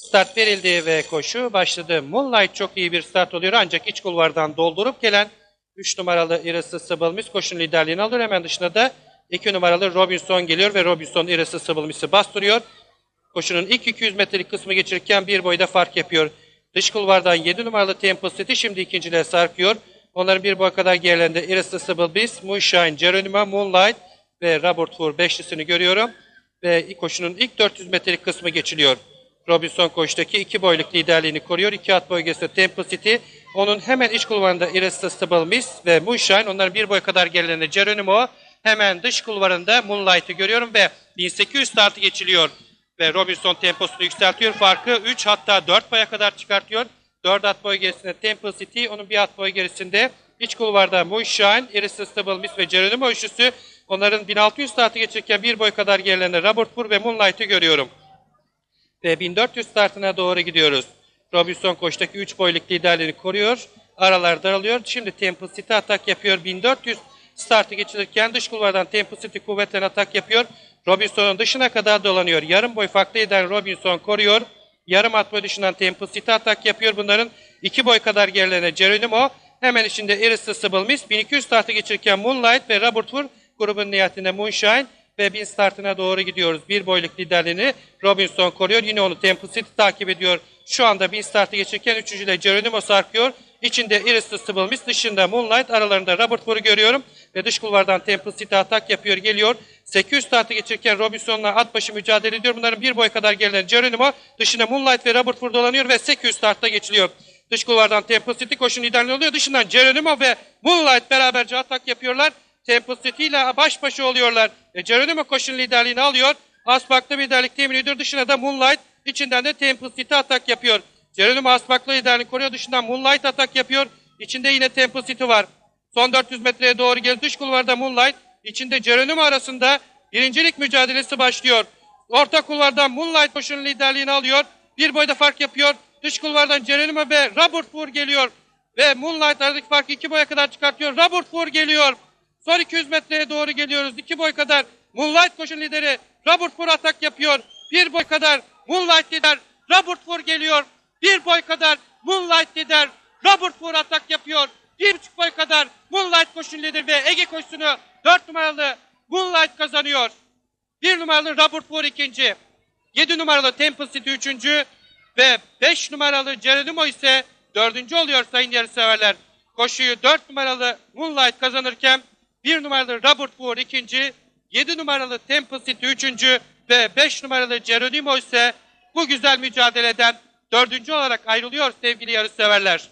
Start verildi ve koşu başladı. Moonlight çok iyi bir start oluyor ancak iç kulvardan doldurup gelen 3 numaralı Irresistible Miss koşunun liderliğini alıyor. Hemen dışında da 2 numaralı Robinson geliyor ve Robinson Irresistible Miss'i bastırıyor. Koşunun ilk 200 metrelik kısmı geçirirken bir boyda fark yapıyor. Dış kulvardan 7 numaralı Temple City şimdi ikinciliğe sarkıyor. Onların bir boy kadar gerilerinde Irresistible Beast, Moonshine, Geronimo, Moonlight ve Robert Four beşlisini görüyorum. Ve koşunun ilk 400 metrelik kısmı geçiliyor. Robinson koştaki iki boyluk liderliğini koruyor. İki at boy Temple City. Onun hemen iç kulvarında Irresistible Miss ve Moonshine. Onların bir boy kadar gerilerinde Geronimo. Hemen dış kulvarında Moonlight'ı görüyorum ve 1800 startı geçiliyor. Ve Robinson temposunu yükseltiyor. Farkı 3 hatta 4 boya kadar çıkartıyor. 4 at boy gerisinde Temple City. Onun bir at boy gerisinde iç kulvarda Moonshine, Irresistible Miss ve Geronimo üçlüsü. Onların 1600 startı geçirirken bir boy kadar gerilerinde Robert Moore ve Moonlight'ı görüyorum ve 1400 startına doğru gidiyoruz. Robinson koştaki 3 boyluk liderliğini koruyor. Aralar daralıyor. Şimdi Temple City atak yapıyor. 1400 startı geçirirken dış kulvardan Temple City kuvvetten atak yapıyor. Robinson'un dışına kadar dolanıyor. Yarım boy farklı eden Robinson koruyor. Yarım at boy dışından Temple City atak yapıyor. Bunların 2 boy kadar gerilerine Geronimo. Hemen içinde Irresistible Miss. 1200 startı geçirirken Moonlight ve Robert Wood grubun nihayetinde Moonshine ve bin startına doğru gidiyoruz. Bir boyluk liderliğini Robinson koruyor. Yine onu Temple City takip ediyor. Şu anda bin startı geçirken üçüncüyle Geronimo sarkıyor. İçinde Irresistible Miss, dışında Moonlight, aralarında Robert Woods'u görüyorum. Ve dış kulvardan Temple City atak yapıyor, geliyor. 800 startı geçirken Robinson'la at başı mücadele ediyor. Bunların bir boy kadar gerilen Geronimo, dışında Moonlight ve Robert Wood dolanıyor ve 800 startta geçiliyor. Dış kulvardan Temple City koşun liderliği oluyor. Dışından Geronimo ve Moonlight beraberce atak yapıyorlar. Temple City ile baş başa oluyorlar. E, Geronimo koşun liderliğini alıyor. Asmaklı liderlik temin ediyor. Dışına da Moonlight. içinden de Temple City atak yapıyor. Geronimo Asmaklı liderliğini koruyor. Dışından Moonlight atak yapıyor. İçinde yine Temple City var. Son 400 metreye doğru geliyor. Dış kulvarda Moonlight. içinde Geronimo arasında birincilik mücadelesi başlıyor. Orta kulvardan Moonlight koşunun liderliğini alıyor. Bir boyda fark yapıyor. Dış kulvardan Geronimo ve Robert Moore geliyor. Ve Moonlight aradaki farkı iki boya kadar çıkartıyor. Robert Moore geliyor. Son 200 metreye doğru geliyoruz. İki boy kadar Moonlight koşun lideri Robert Moore atak yapıyor. Bir boy kadar Moonlight lider Robert Moore geliyor. Bir boy kadar Moonlight lider Robert Moore atak yapıyor. Bir buçuk boy kadar Moonlight koşun lideri ve Ege koşusunu dört numaralı Moonlight kazanıyor. Bir numaralı Robert Moore ikinci. Yedi numaralı Temple City üçüncü. Ve beş numaralı Geronimo ise dördüncü oluyor sayın yarışseverler. Koşuyu dört numaralı Moonlight kazanırken bir numaralı Robert Moore ikinci, 7 numaralı Temple City üçüncü ve 5 numaralı Geronimo ise bu güzel mücadeleden dördüncü olarak ayrılıyor sevgili yarışseverler.